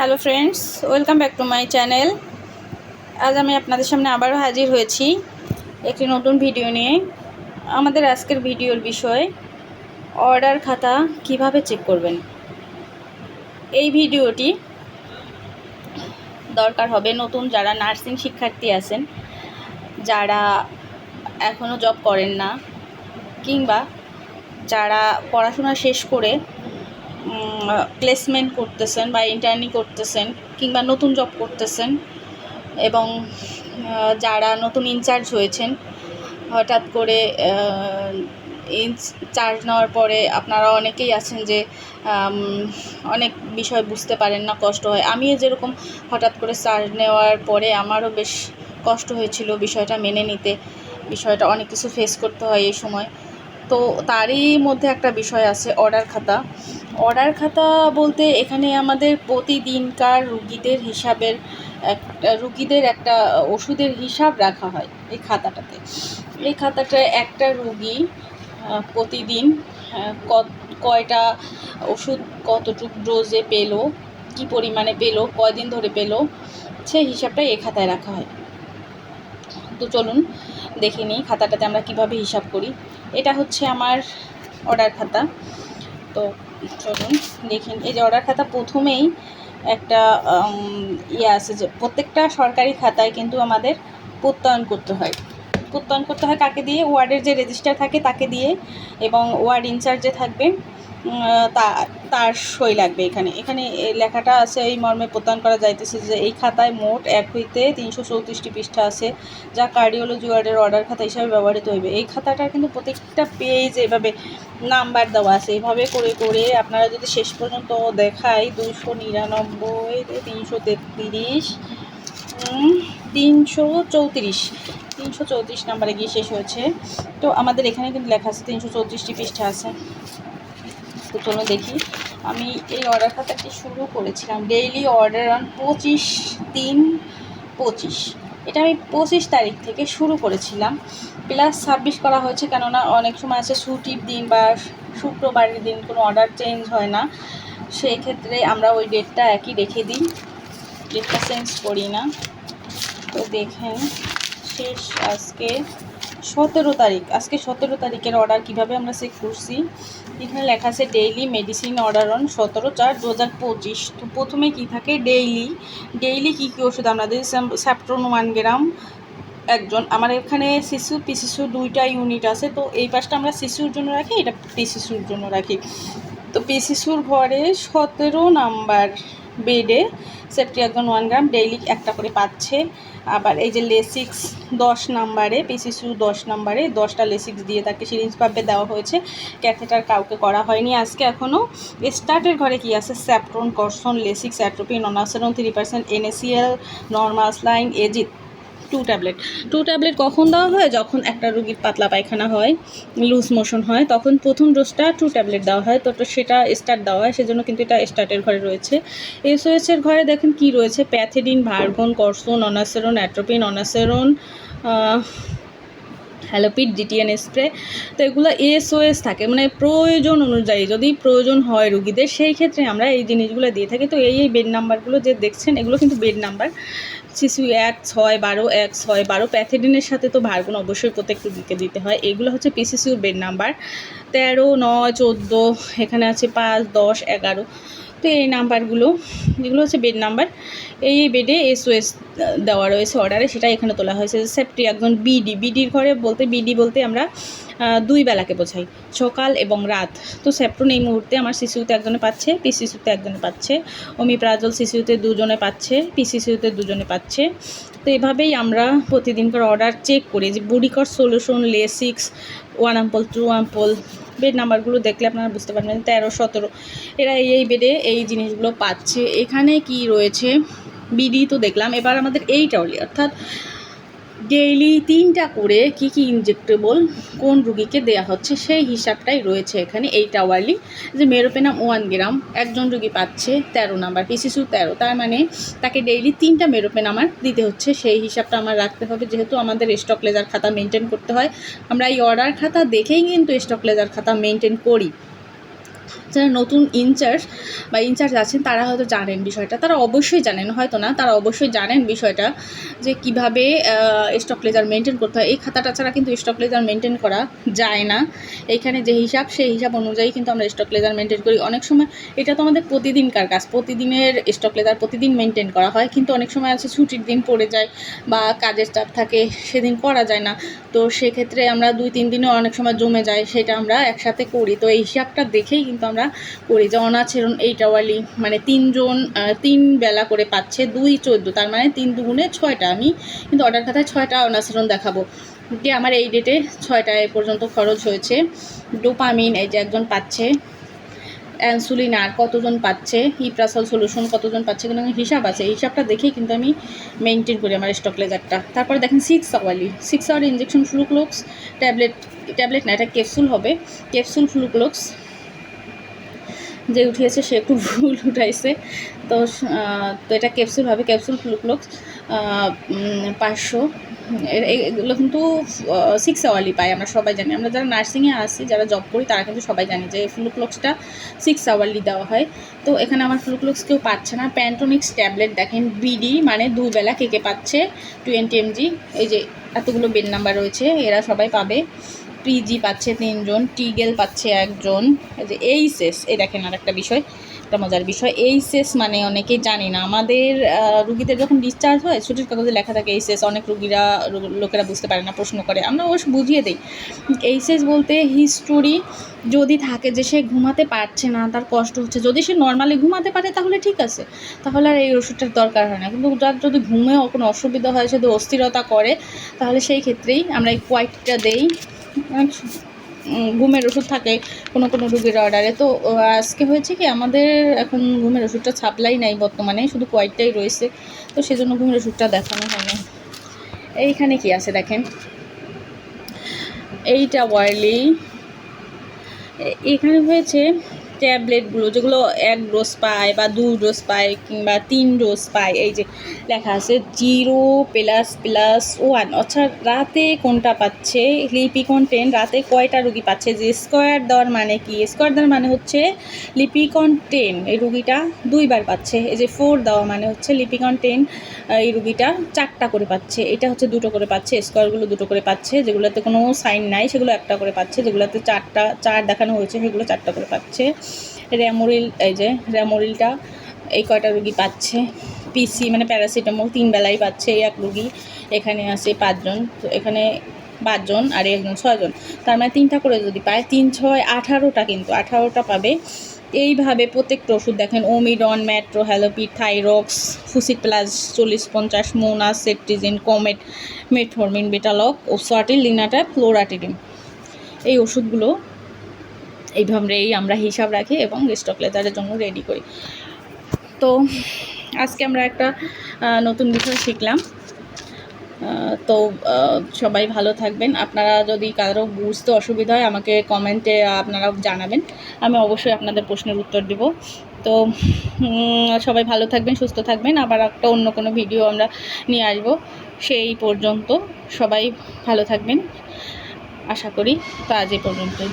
Hello friends welcome back to my channel আজ আমি আপনাদের সামনে আবারও হাজির হয়েছি একটি নতুন ভিডিও নিয়ে। আমাদের আজকের ভিডিওর বিষয় অর্ডার খাতা কীভাবে চেক করবেন। এই ভিডিওটি দরকার হবে নতুন যারা নার্সিং শিক্ষার্থী আছেন, যারা এখনও জব করেন না, কিংবা যারা পড়াশোনা শেষ করে প্লেসমেন্ট করতেছেন বা ইন্টার্নি করতেছেন কিংবা নতুন জব করতেছেন এবং যারা নতুন ইনচার্জ হয়েছেন, হঠাৎ করে চার্জ নেওয়ার পরে আপনারা অনেকেই আছেন যে অনেক বিষয় বুঝতে পারেন না, কষ্ট হয়। আমিও যেরকম হঠাৎ করে চার্জ নেওয়ার পরে আমারও বেশ কষ্ট হয়েছিল বিষয়টা মেনে নিতে। বিষয়টা অনেক কিছু ফেস করতে হয় এই সময়। তো তারই মধ্যে একটা বিষয় আছে, অর্ডার খাতা। অর্ডার খাতা বলতে এখানে আমাদের প্রতিদিনকার রুগীদের হিসাবের একটা রুগীদের একটা ওষুধের হিসাব রাখা হয় এই খাতাটাতে। এই খাতাটায় একটা রুগী প্রতিদিন কয়টা ওষুধ, কতটুক ডোজে পেল, কী পরিমাণে পেল, কয়দিন ধরে পেল, সেই হিসাবটা এই খাতায় রাখা হয়। তো চলুন, দেখে নিই খাতাটাতে আমরা কীভাবে হিসাব করি। এটা হচ্ছে আমার অর্ডার খাতা। তো চলুন দেখুন এই যে অর্ডার খাতা প্রথমেই একটা ইয়ে আছে যে প্রত্যেকটা সরকারি খাতায় কিন্তু আমাদের প্রত্যয়ন করতে হয়। প্রত্যয়ন করতে হয় কাকে দিয়ে? ওয়ার্ডের যে রেজিস্টার থাকে তাকে দিয়ে এবং ওয়ার্ড ইনচার্জ থাকবে। তা, তার সই লাগবে এখানে। এখানে লেখাটা আছে, এই মর্মে প্রত্যয়ন করা যাইতেছে যে এই খাতায় মোট এক হইতে তিনশো চৌত্রিশটি পৃষ্ঠা আছে, যা কার্ডিওলজি ওয়ার্ডের অর্ডার খাতা হিসাবে ব্যবহৃত হইবে। এই খাতাটার কিন্তু প্রত্যেকটা পেজ এভাবে নাম্বার দেওয়া আছে। এভাবে করে করে আপনারা যদি শেষ পর্যন্ত দেখাই, দুশো নিরানব্বই, তিনশো তেত্রিশ তিনশো চৌত্রিশ। তিনশো চৌত্রিশ নাম্বারে গিয়ে শেষ হয়েছে। তো আমাদের এখানে কিন্তু লেখা আছে তিনশো চৌত্রিশটি পৃষ্ঠা আছে। তো চলো দেখি। আমি এই অর্ডার খাতাটি শুরু করেছিলাম। ডেইলি অর্ডার অন পঁচিশ তিন পঁচিশ। এটা আমি পঁচিশ তারিখ থেকে শুরু করেছিলাম। প্লাস ছাব্বিশ করা হয়েছে কেননা অনেক সময় আছে ছুটির দিন বা শুক্রবারের দিন কোনো অর্ডার চেঞ্জ হয় না। সেই ক্ষেত্রে আমরা ওই ডেটটা একই রেখে দিই। ডেটটা চেঞ্জ করি না। তো দেখেন। শেষ আজকে সতেরো তারিখ। আজকে সতেরো তারিখের অর্ডার কীভাবে আমরা চেক করছি? এখানে লেখা আছে ডেইলি মেডিসিন অর্ডার অন সতেরো চার দু হাজার পঁচিশ। তো প্রথমে কী থাকে? ডেইলি ডেইলি কী কী ওষুধ? আমরা দিই স্যাপ্ট্রন ওয়ান গ্রাম একজন। আমার এখানে শিশু পি শিশু দুইটা ইউনিট আছে। তো এই পাশটা আমরা শিশুর জন্য রাখি, এটা পি শিশুর জন্য রাখি। তো পি শিশুর ঘরে সতেরো নাম্বার বেডে সেফটি একজন ওয়ান গ্রাম ডেইলি একটা করে পাচ্ছে। আবার এই যে লেসিক্স দশ নাম্বারে, পিসিসু দশ নাম্বারে দশটা লেসিক্স দিয়ে তাকে সিরিঞ্জ পাম্পে দেওয়া হয়েছে। ক্যাথেটার কাউকে করা হয়নি আজকে এখনও স্টার্টের ঘরে কি আছে? স্যাপ্ট্রন করসন, Lasix atropine Onaseron three percent, NaCl নর্মাস line এজিট টু ট্যাবলেট টু ট্যাবলেট কখন দেওয়া হয়? যখন একটা রুগীর পাতলা পায়খানা হয় লুজ মোশন হয়, তখন প্রথম ডোজটা টু ট্যাবলেট দেওয়া হয়। তো সেটা স্টার্ট দেওয়া হয়, সেজন্য কিন্তু এটা স্টার্টের ঘরে রয়েছে। এসওএসের ঘরে দেখেন কি রয়েছে? প্যাথেডিন ভার্গন করসন Onaseron atropine Onaseron Halopid DTN spray. তো এগুলো এসওএস থাকে মানে প্রয়োজন অনুযায়ী, যদি প্রয়োজন হয় রুগীদের, সেই ক্ষেত্রে আমরা এই জিনিসগুলো দিয়ে থাকি। তো এই এই বেড নাম্বারগুলো যে দেখছেন, এগুলো কিন্তু বেড নাম্বার শিশু এক, ছয়, বারো, এক, ছয়, বারো প্যাথেডিনের সাথে তো ভার্গুন অবশ্যই প্রত্যেক রুগীকে দিতে হয়। এগুলো হচ্ছে পিসিসিউর বেড নাম্বার তেরো, নয়, চোদ্দ, এখানে আছে পাঁচ, দশ, এগারো। তো এই নাম্বারগুলো যেগুলো হচ্ছে বেড নাম্বার এই বেডে এসওএস দেওয়া রয়েছে অর্ডারে সেটা এখানে তোলা হয়েছে। সেফটি একজন বিডি বিডির ঘরে বলতে বিডি বলতে আমরা দুই বেলাকে বোঝাই, সকাল এবং রাত। তো সেপ্টন এই মুহূর্তে আমার শিশুতে একজনে পাচ্ছে পি শিশুতে একজনে পাচ্ছে অমিপ্রাজল শিশুতে দুজনে পাচ্ছে পি শিশুতে দুজনে পাচ্ছে। তো এভাবেই আমরা প্রতিদিনকার অর্ডার চেক করি যে বুডিকর solution Lasix one ampoule two ampoule bed নাম্বারগুলো দেখলে আপনারা বুঝতে পারবেন তেরো, সতেরো, এরা এই এই বেডে এই জিনিসগুলো পাচ্ছে। এখানে কি রয়েছে? বিডি তো দেখলাম। এবার আমাদের এইটাওলি অর্থাৎ ডেইলি তিনটা করে কি কি ইনজেক্টেবল কোন রুগীকে দেয়া হচ্ছে সেই হিসাবটাই রয়েছে এখানে এই টাওয়ারলি যে মেরোপেনাম ওয়ান গ্রাম একজন রুগী পাচ্ছে তেরো নাম্বার পিসিসু তেরো। তার মানে তাকে ডেইলি তিনটা মেরোপেন আমার দিতে হচ্ছে, সেই হিসাবটা আমার রাখতে হবে। যেহেতু আমাদের স্টক লেজার খাতা মেনটেন করতে হয়, আমরা এই অর্ডার খাতা দেখেই কিন্তু স্টক লেজার খাতা মেনটেন করি। যারা নতুন ইনচার্জ বা ইনচার্জ আছেন, তারা হয়তো জানেন বিষয়টা। তারা অবশ্যই জানেন, হয়তো না, তারা অবশ্যই জানেন বিষয়টা যে কীভাবে স্টক লেজার মেনটেন করতে হয়। এই খাতাটা ছাড়া কিন্তু স্টক লেজার মেনটেন করা যায় না। এখানে যে হিসাব, সেই হিসাব অনুযায়ী কিন্তু আমরা স্টক লেজার মেনটেন করি। অনেক সময় এটা তো আমাদের প্রতিদিনকার কাজ। প্রতিদিনের স্টক লেজার প্রতিদিন মেনটেন করা হয়। কিন্তু অনেক সময় আছে, ছুটির দিন পড়ে যায় বা কাজের চাপ থাকে, সেদিন করা যায় না। তো সেক্ষেত্রে আমরা দুই, তিন দিনও অনেক সময় জমে যায়, সেটা আমরা একসাথে করি। তো এই হিসাবটা দেখেই কিন্তু আমরা করি যে অনাচরণ এইটাওয়ালি মানে তিনজন তিন বেলা করে পাচ্ছে, দুই চোদ্দ, তার মানে তিন দুগুণে ছয়টা। আমি কিন্তু অর্ডার খাতায় ছয়টা অনাচরণ দেখাবো। যে আমার এই ডেটে ছয়টা এ পর্যন্ত খরচ হয়েছে। ডোপামিন, এই যে একজন পাচ্ছে। অ্যানসুলিন আর কতজন পাচ্ছে? ইপ্রাসল সলিউশন কতজন পাচ্ছে? কিন্তু হিসাব আছে। এই হিসাবটা দেখেই কিন্তু আমি মেনটেন করি আমার স্টক লেজারটা তারপরে দেখেন six hourly six hour injection Fluclox tablet tablet না, এটা ক্যাপসুল হবে। ক্যাপসুল ফ্লুক্লোক্স যে উঠিয়েছে সে একটু ভুল উঠাইছে। তো তো এটা ক্যাপসুল হবে ক্যাপসুল ফ্লুক্লোক্স পাঁচশো। এগুলো কিন্তু সিক্স আওয়ারলি পাই, আমরা সবাই জানি। আমরা যারা নার্সিংয়ে আসি যারা জব করি, তারা কিন্তু সবাই জানি যে ফ্লুক্লোক্সটা সিক্স আওয়ারলি দেওয়া হয়। তো এখানে আমার ফ্লুক্লোক্স কেউ পাচ্ছে না। প্যান্টোনিক্স ট্যাবলেট দেখেন বিডি মানে দুবেলা কে কে পাচ্ছে? টোয়েন্টি এমজি এই যে এতগুলো বেড নাম্বার রয়েছে, এরা সবাই পাবে। পিজি পাচ্ছে তিনজন টিগেল পাচ্ছে একজন। যে এইচএস এই দেখেন আর একটা বিষয়, একটা মজার বিষয়। এইচএস মানে অনেকেই জানি না। আমাদের রুগীদের যখন ডিসচার্জ হয়, ছুটির কাগজে লেখা থাকে এইচএস অনেক রুগীরা লোকেরা বুঝতে পারে না, প্রশ্ন করে। আমরা অবশ্য বুঝিয়ে দিই। এইচএস বলতে হিস্টোরি যদি থাকে যে সে ঘুমাতে পারছে না, তার কষ্ট হচ্ছে, যদি সে নর্মালি ঘুমাতে পারে, তাহলে ঠিক আছে। তাহলে আর এই ওষুধটার দরকার হয় না। কিন্তু যার যদি ঘুমেও কোনো অসুবিধা হয়, যদি অস্থিরতা করে, তাহলে সেই ক্ষেত্রেই আমরা এই কোয়াইটটা দেই। ঘুমের ওষুধ থাকে কোনো কোনো রুগীর অর্ডারে তো আজকে হয়েছে কি, আমাদের এখন ঘুমের ওষুধটা ছাপলাই নাই বর্তমানে, শুধু কয়েকটাই রয়েছে। তো সেজন্য ঘুমের ওষুধটা দেখানো হয়নি। এইখানে কি আছে দেখেন? এইটা ওয়ারলি এখানে হয়েছে ট্যাবলেটগুলো, যেগুলো এক ডোজ পায় বা দু ডোজ পায় কিংবা তিন ডোজ পায়, এই যে লেখা আছে জিরো প্লাস প্লাস ওয়ান, অর্থাৎ রাতে কোনটা পাচ্ছে? লিপিকন টেন রাতে কয়টা রুগী পাচ্ছে? যে স্কোয়ার দেওয়ার মানে কি? স্কোয়ার দেওয়ার মানে হচ্ছে লিপিকন টেন এই রুগীটা দুইবার পাচ্ছে। এই যে ফোর দেওয়া মানে হচ্ছে লিপিকন টেন এই রুগীটা চারটা করে পাচ্ছে। এটা হচ্ছে দুটো করে পাচ্ছে স্কোয়ারগুলো দুটো করে পাচ্ছে। যেগুলোতে কোনো সাইন নাই, সেগুলো একটা করে পাচ্ছে। যেগুলোতে চারটা, চার দেখানো হয়েছে, সেগুলো চারটা করে পাচ্ছে। র্যামোরিল, এই যে র্যামোরিলটা, এই কয়টা রুগী পাচ্ছে? পিসি মানে প্যারাসিটামল তিন বেলাই পাচ্ছে এই এক রুগী। এখানে আছে পাঁচজন, তো এখানে পাঁচজন আর একজন, ছয়জন। তার মানে তিনটা করে যদি পায়, তিন, ছয়, আঠারোটা কিন্তু, আঠারোটা পাবে। এইভাবে প্রত্যেকটা ওষুধ দেখেন ওমিডন ম্যাট্রো হ্যালোপি থাইরক্স ফুসিক প্লাস চল্লিশ পঞ্চাশ Monas cetirizine Comet metformin Betaloc ও সার্টিল লিনাটা ফ্লোরাটিডিন এই ওষুধগুলো এইভাবেই আমরা হিসাব রাখি এবং স্টক লেদারের জন্য রেডি করি। তো আজকে আমরা একটা নতুন বিষয় শিখলাম। তো সবাই ভালো থাকবেন। আপনারা যদি কারও বুঝতে অসুবিধা হয়, আমাকে কমেন্টে আপনারা জানাবেন। আমি অবশ্যই আপনাদের প্রশ্নের উত্তর দেব। তো সবাই ভালো থাকবেন, সুস্থ থাকবেন। আবার একটা অন্য কোনো ভিডিও আমরা নিয়ে আসব। সেই পর্যন্ত সবাই ভালো থাকবেন। আশা করি তো আজ এই পর্যন্তই।